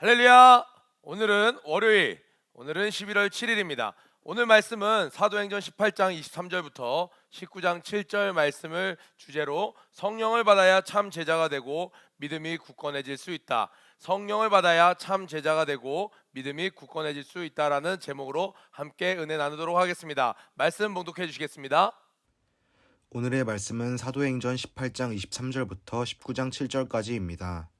할렐루야! 오늘은 월요일, 오늘은 11월 7일입니다. 오늘 말씀은 사도행전 18장 23절부터 19장 7절 말씀을 주제로 성령을 받아야 참 제자가 되고 믿음이 굳건해질 수 있다. 성령을 받아야 참 제자가 되고 믿음이 굳건해질 수 있다라는 제목으로 함께 은혜 나누도록 하겠습니다. 말씀 봉독해 주시겠습니다. 오늘의 말씀은 사도행전 18장 23절부터 19장 7절까지입니다.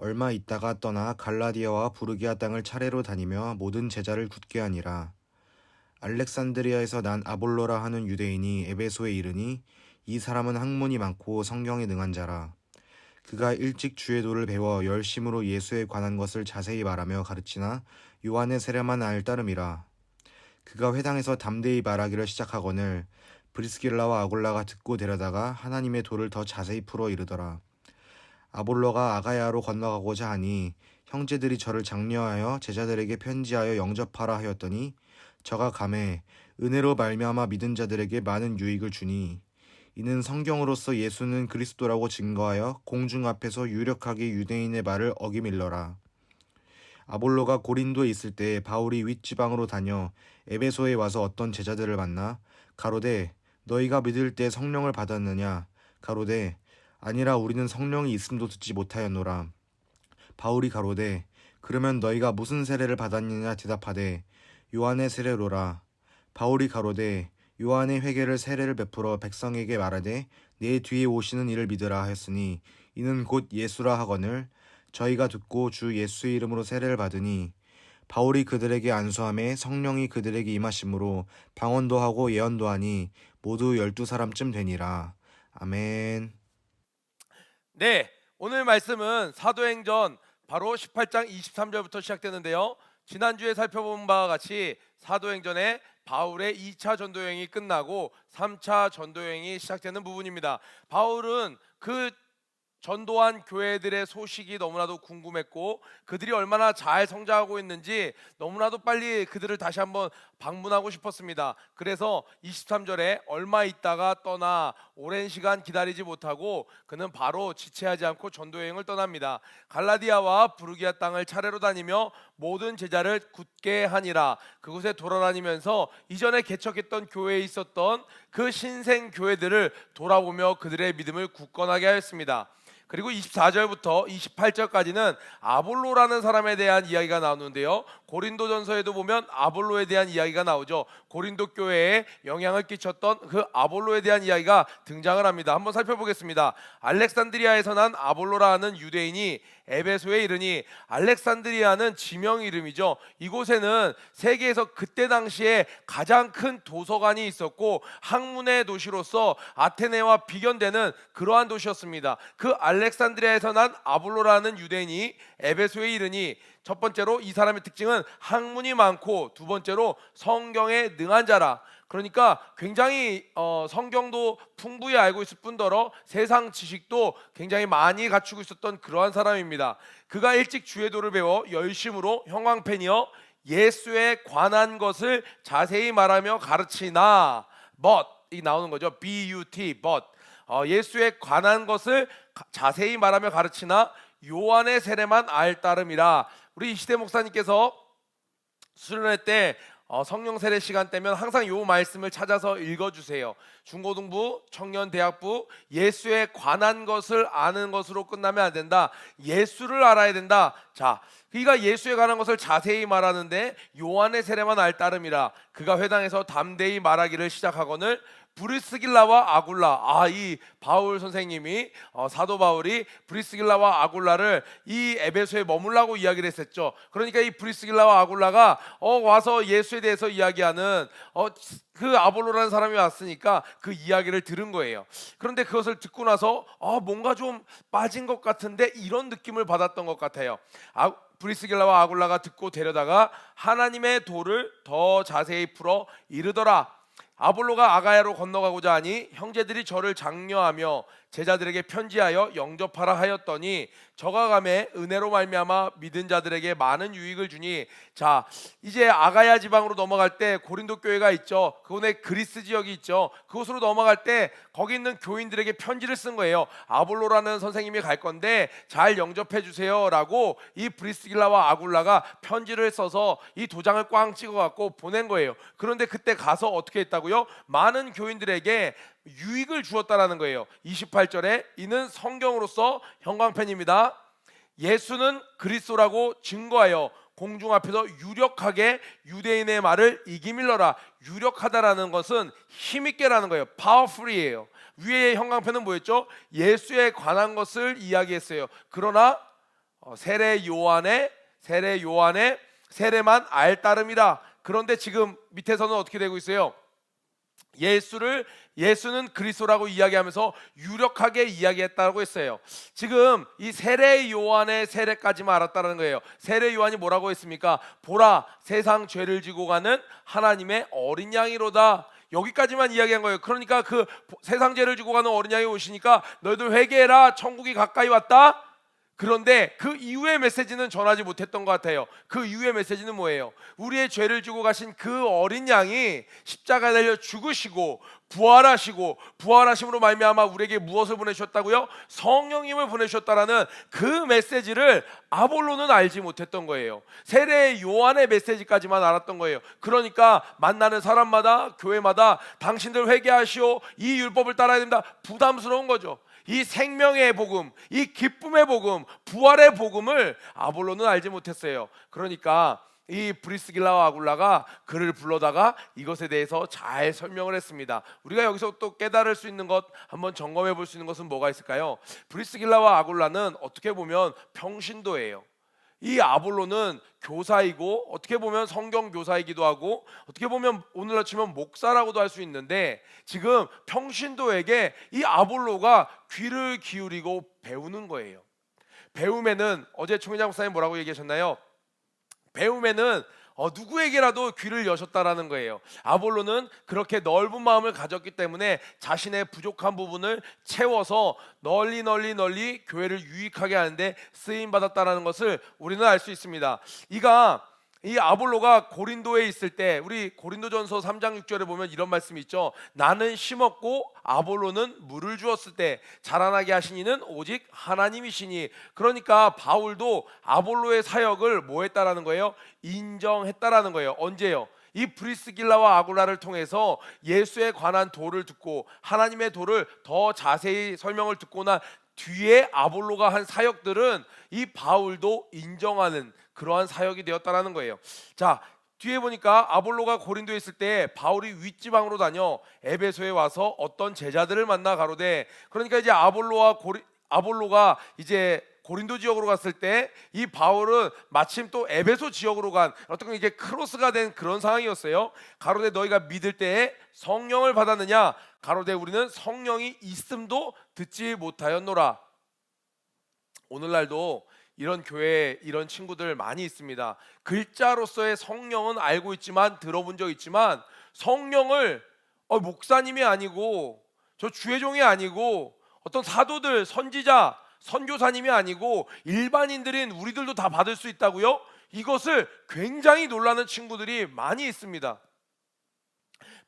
얼마 있다가 떠나 갈라디아와 부르기아 땅을 차례로 다니며 모든 제자를 굳게 하니라. 알렉산드리아에서 난 아볼로라 하는 유대인이 에베소에 이르니 이 사람은 학문이 많고 성경에 능한 자라. 그가 일찍 주의 도를 배워 열심으로 예수에 관한 것을 자세히 말하며 가르치나 요한의 세례만 알 따름이라. 그가 회당에서 담대히 말하기를 시작하거늘 브리스길라와 아골라가 듣고 데려다가 하나님의 도를 더 자세히 풀어 이르더라. 아볼로가 아가야로 건너가고자 하니 형제들이 저를 장려하여 제자들에게 편지하여 영접하라 하였더니 저가 감에 은혜로 말미암아 믿은 자들에게 많은 유익을 주니 이는 성경으로서 예수는 그리스도라고 증거하여 공중 앞에서 유력하게 유대인의 말을 어기밀러라. 아볼로가 고린도에 있을 때 바울이 윗지방으로 다녀 에베소에 와서 어떤 제자들을 만나 가로되 너희가 믿을 때 성령을 받았느냐 가로되 아니라 우리는 성령이 있음도 듣지 못하였노라 바울이 가로되 그러면 너희가 무슨 세례를 받았느냐 대답하되 요한의 세례로라 바울이 가로되 요한의 회개를 세례를 베풀어 백성에게 말하되 내 뒤에 오시는 이를 믿으라 하였으니 이는 곧 예수라 하거늘 저희가 듣고 주 예수의 이름으로 세례를 받으니 바울이 그들에게 안수함에 성령이 그들에게 임하심으로 방언도 하고 예언도 하니 모두 열두 사람쯤 되니라. 아멘. 네, 오늘 말씀은 사도행전 바로 18장 23절부터 시작되는데요. 지난주에 살펴본 바와 같이 사도행전에 바울의 2차 전도 여행이 끝나고 3차 전도 여행이 시작되는 부분입니다. 바울은 그 전도한 교회들의 소식이 너무나도 궁금했고 그들이 얼마나 잘 성장하고 있는지 너무나도 빨리 그들을 다시 한번 방문하고 싶었습니다. 그래서 23절에 얼마 있다가 떠나 오랜 시간 기다리지 못하고 그는 바로 지체하지 않고 전도 여행을 떠납니다. 갈라디아와 부르기아 땅을 차례로 다니며 모든 제자를 굳게 하니라. 그곳에 돌아다니면서 이전에 개척했던 교회에 있었던 그 신생 교회들을 돌아보며 그들의 믿음을 굳건하게 하였습니다. 그리고 24절부터 28절까지는 아볼로라는 사람에 대한 이야기가 나오는데요. 고린도전서에도 보면 아볼로에 대한 이야기가 나오죠. 고린도 교회에 영향을 끼쳤던 그 아볼로에 대한 이야기가 등장을 합니다. 한번 살펴보겠습니다. 알렉산드리아에서 난 아볼로라는 유대인이 에베소에 이르니 알렉산드리아는 지명 이름이죠. 이곳에는 세계에서 그때 당시에 가장 큰 도서관이 있었고 학문의 도시로서 아테네와 비견되는 그러한 도시였습니다. 그 알렉산드리아에서 난 아볼로라는 유대인이 에베소에 이르니 첫 번째로 이 사람의 특징은 학문이 많고 두 번째로 성경에 능한 자라. 그러니까 굉장히 어, 성경도 풍부히 알고 있을 뿐더러 세상 지식도 굉장히 많이 갖추고 있었던 그러한 사람입니다. 그가 일찍 주의 도를 배워 열심으로 형광펜이여 예수에 관한 것을 자세히 말하며 가르치나 but 이 나오는 거죠. B U T but 어, 예수에 관한 것을 가- 자세히 말하며 가르치나 요한의 세례만 알 따름이라. 우리 이시대 목사님께서 수련회 때 어, 성령 세례 시간 때면 항상 요 말씀을 찾아서 읽어주세요. 중고등부, 청년 대학부 예수에 관한 것을 아는 것으로 끝나면 안 된다. 예수를 알아야 된다. 자, 그가 예수에 관한 것을 자세히 말하는데 요한의 세례만 알 따름이라. 그가 회당에서 담대히 말하기를 시작하거늘 브리스길라와 아굴라 아 이 바울 선생님이 어, 사도 바울이 브리스길라와 아굴라를 이 에베소에 머물라고 이야기를 했었죠. 그러니까 이 브리스길라와 아굴라가 어, 와서 예수에 대해서 이야기하는 어, 그 아볼로라는 사람이 왔으니까 그 이야기를 들은 거예요. 그런데 그것을 듣고 나서 아, 뭔가 좀 빠진 것 같은데 이런 느낌을 받았던 것 같아요. 아, 브리스길라와 아굴라가 듣고 데려다가 하나님의 도를 더 자세히 풀어 이르더라. 아볼로가 아가야로 건너가고자 하니 형제들이 저를 장려하며 제자들에게 편지하여 영접하라 하였더니 저가 감에 은혜로 말미암아 믿은 자들에게 많은 유익을 주니 자 이제 아가야 지방으로 넘어갈 때 고린도 교회가 있죠. 그곳에 그리스 지역이 있죠. 그곳으로 넘어갈 때 거기 있는 교인들에게 편지를 쓴 거예요. 아볼로라는 선생님이 갈 건데 잘 영접해 주세요라고 이 브리스길라와 아굴라가 편지를 써서 이 도장을 꽝 찍어 갖고 보낸 거예요. 그런데 그때 가서 어떻게 했다고요? 많은 교인들에게 유익을 주었다라는 거예요. 28절에 이는 성경으로서 형광펜입니다. 예수는 그리스도라고 증거하여 공중 앞에서 유력하게 유대인의 말을 이기밀러라. 유력하다라는 것은 힘있게라는 거예요. powerful이에요. 위에 형광펜은 뭐였죠? 예수에 관한 것을 이야기했어요. 그러나 어, 세례 요한의 세례 요한의 세례만 알 따름이라 그런데 지금 밑에서는 어떻게 되고 있어요 예수를 예수는 그리스도라고 이야기하면서 유력하게 이야기했다고 했어요. 지금 이 세례 요한의 세례까지만 알았다는 거예요. 세례 요한이 뭐라고 했습니까? 보라 세상 죄를 지고 가는 하나님의 어린 양이로다. 여기까지만 이야기한 거예요. 그러니까 그 세상 죄를 지고 가는 어린 양이 오시니까 너희들 회개해라. 천국이 가까이 왔다. 그런데 그 이후의 메시지는 전하지 못했던 것 같아요. 그 이후의 메시지는 뭐예요? 우리의 죄를 지고 가신 그 어린 양이 십자가에 달려 죽으시고 부활하시고 부활하심으로 말미암아 우리에게 무엇을 보내셨다고요? 성령님을 보내셨다라는 그 메시지를 아볼로는 알지 못했던 거예요. 세례 요한의 메시지까지만 알았던 거예요. 그러니까 만나는 사람마다 교회마다 당신들 회개하시오 이 율법을 따라야 된다 부담스러운 거죠. 이 생명의 복음, 이 기쁨의 복음, 부활의 복음을 아볼로는 알지 못했어요. 그러니까 이 브리스길라와 아굴라가 그를 불러다가 이것에 대해서 잘 설명을 했습니다. 우리가 여기서 또 깨달을 수 있는 것 한번 점검해 볼 수 있는 것은 뭐가 있을까요? 브리스길라와 아굴라는 어떻게 보면 평신도예요. 이 아볼로는 교사이고 어떻게 보면 성경 교사이기도 하고 어떻게 보면 오늘날 치면 목사라고도 할 수 있는데 지금 평신도에게 이 아볼로가 귀를 기울이고 배우는 거예요. 배움에는 어제 총회장 목사님 뭐라고 얘기하셨나요? 배움에는 어, 누구에게라도 귀를 여셨다라는 거예요. 아볼로는 그렇게 넓은 마음을 가졌기 때문에 자신의 부족한 부분을 채워서 널리 널리 널리 교회를 유익하게 하는데 쓰임 받았다라는 것을 우리는 알 수 있습니다. 이가 이 아볼로가 고린도에 있을 때 우리 고린도전서 3장 6절에 보면 이런 말씀이 있죠. 나는 심었고 아볼로는 물을 주었을 때 자라나게 하신 이는 오직 하나님이시니. 그러니까 바울도 아볼로의 사역을 뭐 했다라는 거예요? 인정했다라는 거예요. 언제요? 이 브리스길라와 아굴라를 통해서 예수에 관한 도를 듣고 하나님의 도를 더 자세히 설명을 듣고 난 뒤에 아볼로가 한 사역들은 이 바울도 인정하는 그러한 사역이 되었다라는 거예요. 자, 뒤에 보니까 아볼로가 고린도에 있을 때 바울이 윗지방으로 다녀 에베소에 와서 어떤 제자들을 만나 가로되 그러니까 이제 아볼로와 고리, 아볼로가 이제 고린도 지역으로 갔을 때 이 바울은 마침 또 에베소 지역으로 간 어떤 이게 크로스가 된 그런 상황이었어요. 가로되 너희가 믿을 때에 성령을 받았느냐? 가로되 우리는 성령이 있음도 듣지 못하였노라. 오늘날도 이런 교회 이런 친구들 많이 있습니다. 글자로서의 성령은 알고 있지만 들어본 적 있지만 성령을 어, 목사님이 아니고 저 주회종이 아니고 어떤 사도들 선지자 선교사님이 아니고 일반인들인 우리들도 다 받을 수 있다고요? 이것을 굉장히 놀라는 친구들이 많이 있습니다.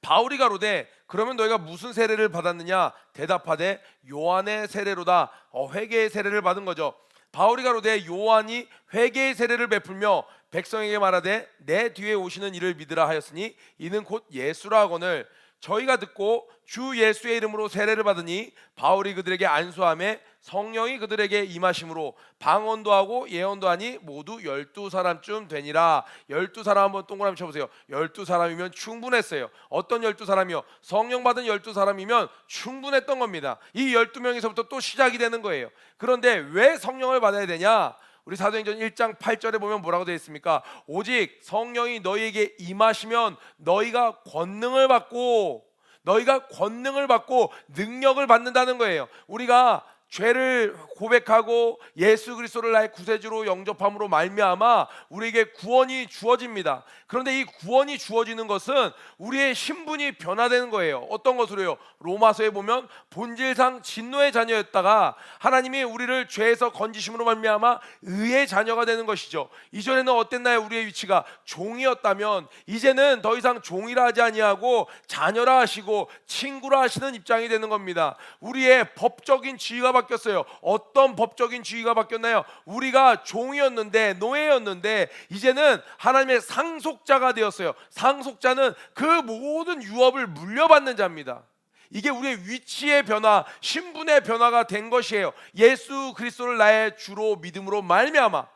바울이 가로되 그러면 너희가 무슨 세례를 받았느냐 대답하되 요한의 세례로다 어, 회개의 세례를 받은 거죠 바울이 가로되 요한이 회개의 세례를 베풀며 백성에게 말하되 내 뒤에 오시는 이를 믿으라 하였으니 이는 곧 예수라 하거늘 저희가 듣고 주 예수의 이름으로 세례를 받으니 바울이 그들에게 안수함에 성령이 그들에게 임하심으로 방언도 하고 예언도 하니 모두 열두 사람쯤 되니라. 열두 사람 한번 동그라미 쳐보세요. 열두 사람이면 충분했어요. 어떤 열두 사람이요? 성령 받은 열두 사람이면 충분했던 겁니다. 이 열두 명에서부터 또 시작이 되는 거예요. 그런데 왜 성령을 받아야 되냐 우리 사도행전 1장 8절에 보면 뭐라고 되어 있습니까? 오직 성령이 너희에게 임하시면 너희가 권능을 받고 너희가 권능을 받고 능력을 받는다는 거예요. 우리가 죄를 고백하고 예수 그리스도를 나의 구세주로 영접함으로 말미암아 우리에게 구원이 주어집니다. 그런데 이 구원이 주어지는 것은 우리의 신분이 변화되는 거예요. 어떤 것으로요? 로마서에 보면 본질상 진노의 자녀였다가 하나님이 우리를 죄에서 건지심으로 말미암아 의의 자녀가 되는 것이죠. 이전에는 어땠나요? 우리의 위치가 종이었다면 이제는 더 이상 종이라 하지 아니하고 자녀라 하시고 친구라 하시는 입장이 되는 겁니다. 우리의 법적인 지위가 바뀌었어요. 어떤 법적인 지위가 바뀌었나요? 우리가 종이었는데 노예였는데 이제는 하나님의 상속자가 되었어요. 상속자는 그 모든 유업을 물려받는 자입니다. 이게 우리의 위치의 변화, 신분의 변화가 된 것이에요. 예수 그리스도를 나의 주로 믿음으로 말미암아.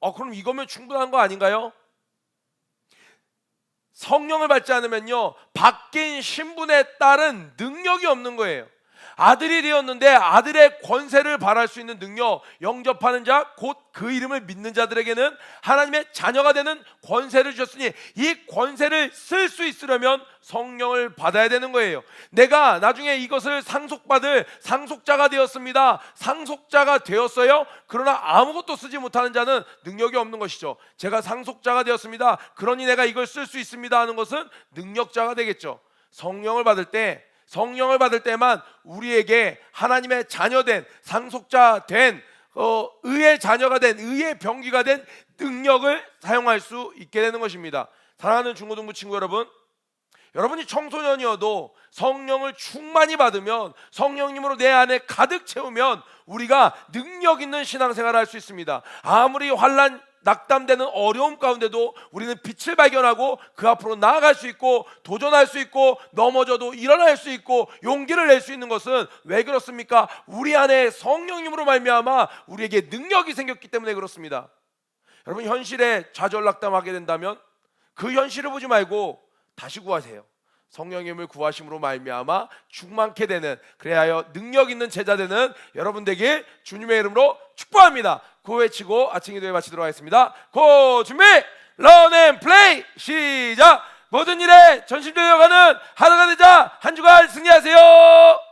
어 그럼 이거면 충분한 거 아닌가요? 성령을 받지 않으면요 바뀐 신분에 따른 능력이 없는 거예요. 아들이 되었는데 아들의 권세를 발할 수 있는 능력 영접하는 자 곧 그 이름을 믿는 자들에게는 하나님의 자녀가 되는 권세를 주셨으니 이 권세를 쓸 수 있으려면 성령을 받아야 되는 거예요. 내가 나중에 이것을 상속받을 상속자가 되었습니다. 상속자가 되었어요. 그러나 아무것도 쓰지 못하는 자는 능력이 없는 것이죠. 제가 상속자가 되었습니다. 그러니 내가 이걸 쓸 수 있습니다 하는 것은 능력자가 되겠죠. 성령을 받을 때 성령을 받을 때만 우리에게 하나님의 자녀된 상속자 된 어, 의의 자녀가 된 의의 병기가 된 능력을 사용할 수 있게 되는 것입니다. 사랑하는 중고등부 친구 여러분, 여러분이 청소년이어도 성령을 충만히 받으면 성령님으로 내 안에 가득 채우면 우리가 능력 있는 신앙생활을 할 수 있습니다. 아무리 환란 낙담되는 어려움 가운데도 우리는 빛을 발견하고 그 앞으로 나아갈 수 있고 도전할 수 있고 넘어져도 일어날 수 있고 용기를 낼 수 있는 것은 왜 그렇습니까? 우리 안에 성령님으로 말미암아 우리에게 능력이 생겼기 때문에 그렇습니다. 여러분 현실에 좌절낙담하게 된다면 그 현실을 보지 말고 다시 구하세요. 성령님을 구하심으로 말미암아 충만케 되는 그래야 능력 있는 제자 되는 여러분 되길 주님의 이름으로 축복합니다. 고 외치고 아침 기도에 마치도록 하겠습니다. 고 준비 런 앤 플레이 시작 모든 일에 전심되어 가는 하루가 되자 한 주간 승리하세요.